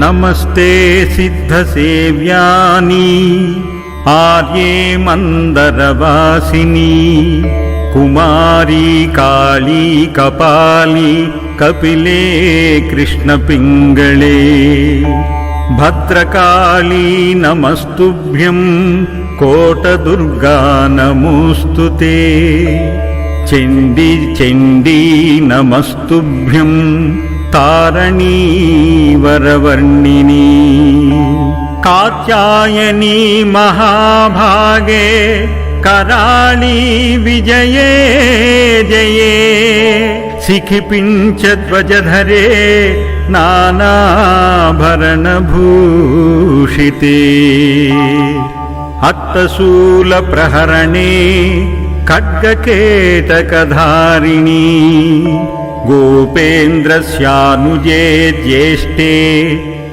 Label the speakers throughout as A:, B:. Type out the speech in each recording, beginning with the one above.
A: नमस्ते सिद्धसेव्यानि आर्ये मन्दरवासिनी कुमारी काली कपाली कपिले कृष्णपिङ्गळे भद्रकाली नमस्तुभ्यं कोटदुर्गा नमोऽस्तु ते चण्डी चण्डी नमस्तुभ्यं तारणी वरवर्णिनी कात्यायनी महाभागे कराळी विजये जये शिखिपिञ्चध्वजधरे नानाभरणभूषिते हस्तशूलप्रहरणे खड्गकेटकधारिणी गोपेन्द्रस्यानुजे ज्येष्ठे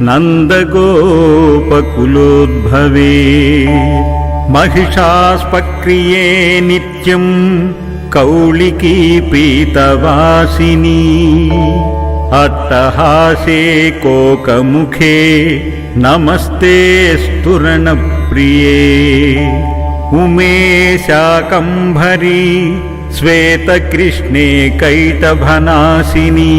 A: नन्दगोपकुलोद्भवे महिषास्पक्रिये नित्यं कौलिकी पीतवासिनी अट्टहासे कोकमुखे नमस्ते स्तुरणप्रिये उमेशाकम्भरी श्वेतकृष्णे कैटभनासिनी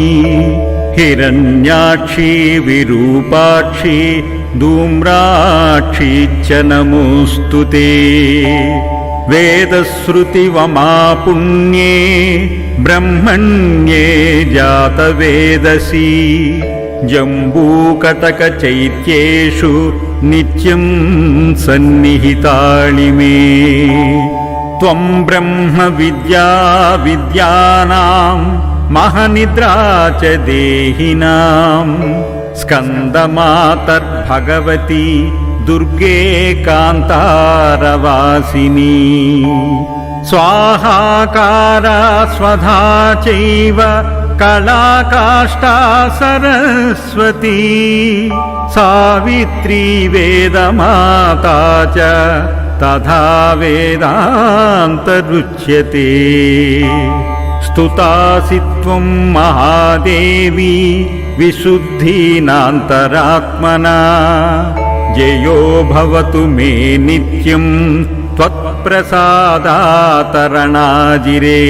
A: हिरण्याक्षी विरूपाक्षी धूम्राक्षी च नमोऽस्तु ते वेदश्रुतिवमापुण्ये ब्रह्मण्ये जातवेदसी जम्बूकटकचैत्येषु नित्यं सन्निहिताळि मे त्वं ब्रह्मविद्या विद्यानां महनिद्रा च देहिनां स्कन्दमातर्भगवती दुर्गे कान्तारवासिनी स्वाहाकारा स्वधा चैव कलाकाष्ठा सरस्वती सावित्री वेदमाता च तथा वेदान्तरुच्यते। स्तुतासि त्वं महादेवी विशुद्धीनान्तरात्मना। जयो भवतु मे नित्यं त्वत्प्रसादातरणाजिरे।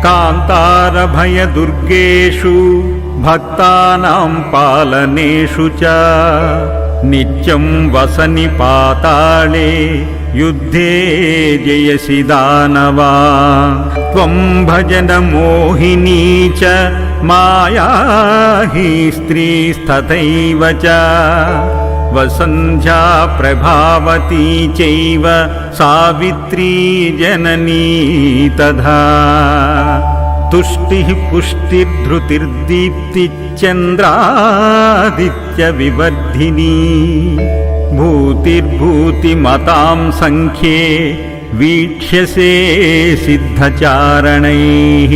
A: कान्तारभयदुर्गेषु भक्तानां पालनेषु च नित्यं वसनि पाताळे युद्धे जयसि दानवा त्वं भजन मोहिनी च माया हि स्त्रीस्तथैव च वसन्ध्या प्रभावती चैव सावित्री जननी तथा तुष्टिः पुष्टिर्धृतिर्दीप्तिश्चन्द्रादित्यविवर्धिनी भूतिर्भूतिमतां सङ्ख्ये वीक्ष्यसे सिद्धचारणैः